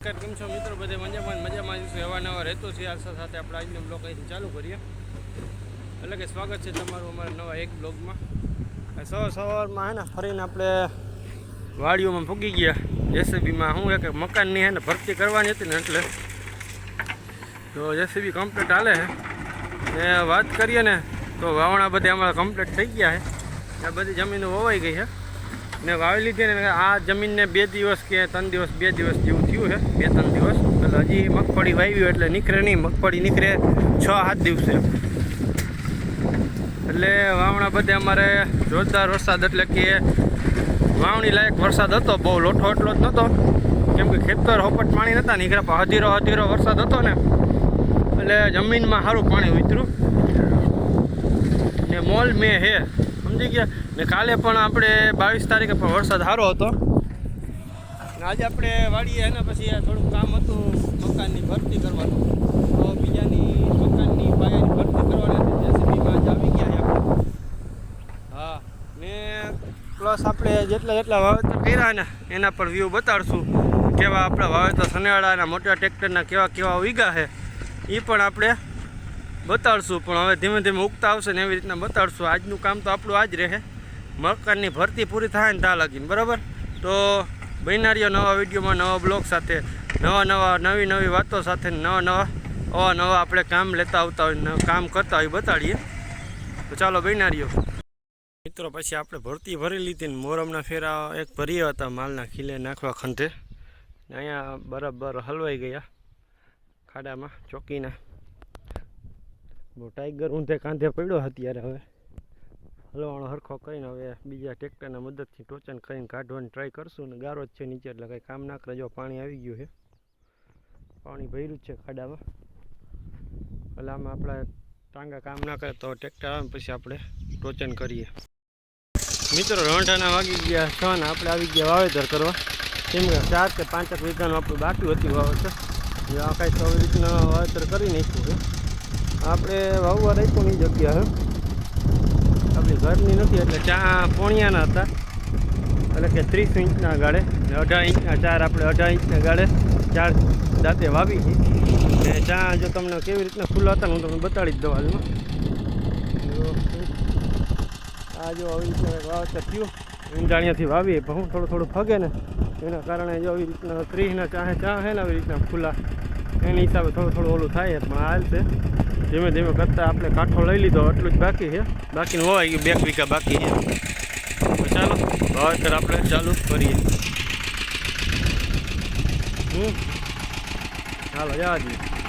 કેમ છો મિત્રો? બધે મજામાં મજામાં જ એવા રહેતો છે. આશા સાથે આપણે આજનો બ્લોગ અહીંથી ચાલુ કરીએ. એટલે કે સ્વાગત છે તમારું અમારા નવા એક બ્લોગમાં સવાર સવારમાં હે ને ફરીને આપણે વાડીઓમાં ફૂગી ગયા. જેસીબીમાં શું એક મકાનની હે ને ભરતી કરવાની હતી ને એટલે તો જેસીબી કમ્પ્લીટ હાલે છે ને વાત કરીએ ને તો વાવણા બધે અમારા કમ્પ્લીટ થઈ ગયા છે આ બધી જમીનો વવાઈ ગઈ છે ને વાવી લીધી ને આ જમીનને બે દિવસ કે ત્રણ દિવસ, બે દિવસ જેવું થયું છે, બે ત્રણ દિવસ. એટલે હજી મગફળી વાવી એટલે નીકળે નહીં, મગફળી નીકળે છ, સાત દિવસે. એટલે વાવણા બધે અમારે જોરદાર વરસાદ, એટલે કે વાવણી લાયક વરસાદ હતો, બહુ લોઠો એટલો જ નહોતો. કેમ કે ખેતર હોપટ પાણી નહોતા નીકળ્યા પણ હધીરો હધીરો વરસાદ હતો ને. એટલે જમીનમાં સારું પાણી ઉતર્યું. ને મોલ મેં હે, સમજી ગયા? ને કાલે પણ આપણે બાવીસ તારીખે પણ વરસાદ સારો હતો. આજે આપણે વાળીએ એના પછી થોડું કામ હતું, મકાનની ભરતી કરવાનું. તો બીજાની મકાનની પાયાની ભરતી કરવાની જેસીબીમાં આજે આવી ગયા હા, ને પ્લસ આપણે જેટલા જેટલા વાવેતર કર્યા ને એના પર વ્યૂ બતાડશું. કેવા આપણા વાવેતર સનેવાડાના મોટા ટ્રેક્ટરના કેવા કેવા ઉગ્યા છે એ પણ આપણે બતાડશું. પણ હવે ધીમે ધીમે ઉગતા આવશે ને એવી રીતના બતાડશું. આજનું કામ તો આપણું આ જ રહે. મકાનની ભરતી પૂરી થાય ને ત્યાં લાગીને, બરાબર? તો બહેનારીઓ નવા વિડીયોમાં નવા બ્લોગ સાથે, નવા નવા નવી નવી વાતો સાથે નવા નવા, અવા નવા આપણે કામ લેતા આવતા હોય કામ કરતા હોય બતાડીએ. તો ચાલો બહેનારીઓ મિત્રો, પછી આપણે ભરતી ભરી લીધી ને મોરમના ફેરા એક ભર્યા હતા માલના ખીલે નાખવા ખંધે. અહીંયા બરાબર હલવાઈ ગયા ખાડામાં, ચોકીના. ટાઈગર ઊંધે કાંધે પડ્યો અત્યારે હવે. હલવાણો હરખો કરીને હવે બીજા ટ્રેક્ટરના મદદથી ટોચન કરીને કાઢવાની ટ્રાય કરશું ને ગારો જ છે નીચે, એટલે કંઈ કામ ના કરે. જો પાણી આવી ગયું છે. પાણી ભર્યું જ છે ખાડામાં. એટલે આમાં આપણે ટાંગા કામ ના કરે તો ટ્રેક્ટર આવે પછી આપણે ટોચન કરીએ. મિત્રો રોંઢાના વાગી ગયા છ ને આપણે આવી ગયા વાવેતર કરવા. કેમ કે ચાર કે પાંચેક વીઘાનું આપણું બાકી હતું વાવેતર. આ કાંઈ તો આવી રીતના વાવેતર કરી નાખ્યું છે. આપણે વાવવા રાખ્યું ની જગ્યા છે આપણી ઘરની નથી, એટલે ચા પોણિયાના હતા. એટલે કે ત્રીસ ઇંચના ગાળે અઢાર ઇંચના ચાર આપણે અઢાર ઇંચના ગાળે ચાર દાંતે વાવી છે. ચા જો તમને કેવી રીતના ખુલ્લા હતા હું તમને બતાડી જ દઉં હાલમાં આ જો આવી રીતના વાવતર થયું ઈંડાણીયાથી વાવીએ, પણ થોડું થોડું ફગે ને, એના કારણે જો આવી રીતના ત્રીસના ચાહે ચા છે ને આવી રીતના ખુલ્લા એની હિસાબે થોડું થોડું ઓલું થાય પણ હાલ છે. ધીમે ધીમે કરતાં આપણે કાંઠો લઈ લીધો, એટલું જ બાકી છે. બાકીનું હોય ગયું બે વીઘા બાકી છે. તો ચાલો વાવેતર આપણે ચાલુ કરીએ. હમ. ચાલો, જવા દઈએ.